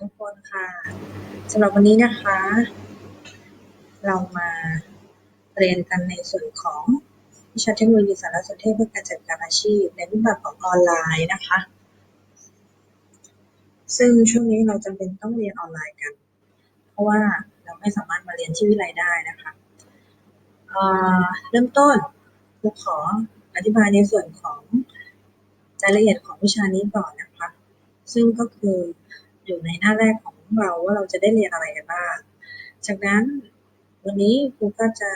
ทุกคนค่ะสำหรับวันนี้นะคะ เรามาเรียนกันในส่วนของวิชาเทคโนโลยีสารสนเทศเพื่อการจัดการอาชีพ ในรูปแบบของออนไลน์นะคะ ซึ่งช่วงนี้เราจำเป็นต้องเรียนออนไลน์กัน เพราะว่าเราไม่สามารถมาเรียนที่วิไลได้นะคะเเริ่มต้นครูขออธิบายในส่วนของรายละเอียดของวิชานี้ก่อนนะคะ ซึ่งก็คือ อยู่ในหน้าแรกของเราว่าเราจะได้เรียนอะไรกันบ้าง จากนั้นวันนี้ครูก็จะ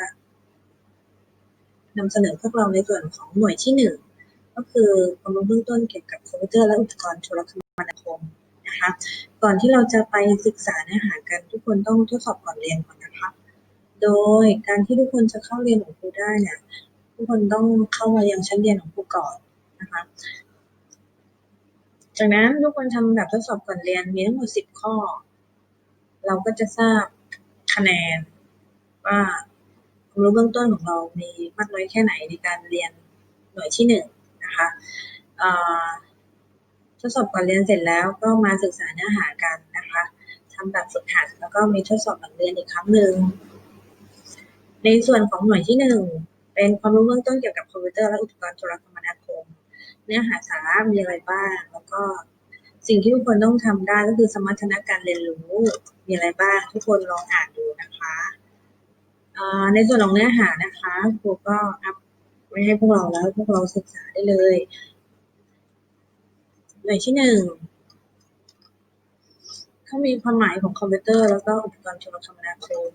นำเสนอพวกเราในส่วนของหน่วยที่หนึ่งก็คือความรู้เบื้องต้นเกี่ยวกับคอมพิวเตอร์และอุปกรณ์โทรคมนาคมนะคะก่อนที่เราจะไปศึกษาเนื้อหากันทุกคนต้องทดสอบก่อนเรียนก่อนนะคะ โดยการที่ทุกคนจะเข้าเรียนของครูได้เนี่ยทุกคนต้องเข้ามายังชั้นเรียนของครูก่อนนะคะ จากนั้นทุกคนทำแบบทดสอบก่อนเรียนมีทั้งหมดสิบข้อ เราก็จะทราบคะแนนว่าความรู้เบื้องต้นของเรามีมากน้อยแค่ไหนในการเรียนหน่วยที่หนึ่งนะคะเอ่อทดสอบก่อนเรียนเสร็จแล้วก็มาศึกษาเนื้อหากันนะคะทำแบบฝึกหัดแล้วก็มีทดสอบหลังเรียนอีกครั้งหนึ่งในส่วนของหน่วยที่หนึ่งเป็นความรู้เบื้องต้นเกี่ยวกับคอมพิวเตอร์และอุปกรณ์โทรคมนาคม เนื้อหาสาระมีอะไรบ้าง ก็สิ่งที่ทุกคนต้องทำได้ก็คือสมรรถนะการเรียนรู้ มีอะไรบ้างทุกคนลองอ่านดูนะคะในส่วนของเนื้อหานะคะครูก็อัพไว้ให้พวกเราแล้วพวกเราศึกษาได้เลยหน่วยที่หนึ่งเขามีความหมายของคอมพิวเตอร์แล้วก็อุปกรณ์โทรคมนาคม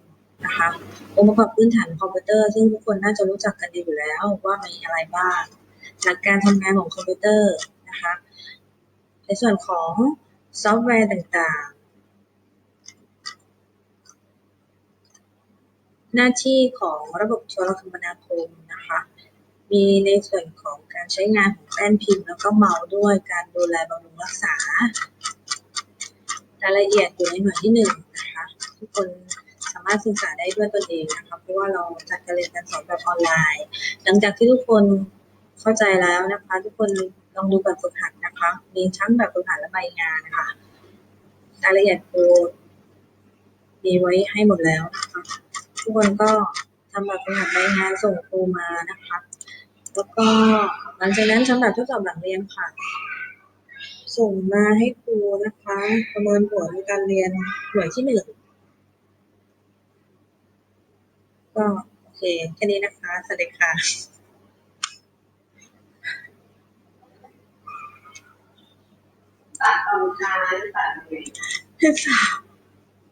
นะคะ องค์ประกอบพื้นฐานคอมพิวเตอร์ซึ่งทุกคนน่าจะรู้จักกันดีอยู่แล้วว่ามีอะไรบ้าง หลักการทำงานของคอมพิวเตอร์นะคะ ในส่วนของซอฟต์แวร์ต่างๆ หน้าที่ของระบบโทรคมนาคมนะคะ มีในส่วนของการใช้งานของแป้นพิมพ์แล้วก็เมาส์ด้วยการดูแลบำรุงรักษารายละเอียดอยู่ในหน่วยที่หนึ่งนะคะทุกคนสามารถศึกษาได้ด้วยตนเองนะคะเพราะว่าเราจัดการเรียนการสอนแบบออนไลน์ หลังจากที่ทุกคนเข้าใจแล้วนะคะ ทุกคน ลองดูแบบฝึกหัดนะคะ มีทั้งแบบฝึกหัดและใบงานนะคะรายละเอียดครูมีไว้ให้หมดแล้วนะคะทุกคนก็ทำแบบฝึกหัดใบงานส่งครูมานะคะ แล้วก็หลังจากนั้นทำแบบทดสอบหลังเรียนค่ะ ส่งมาให้ครูนะคะ ประเมินผลการเรียนหน่วยที่หนึ่งก็โอเคแค่นี้นะคะสวัสดีค่ะ ตัดตอนเช้าหรือตัดเย็นเพื่อนสาว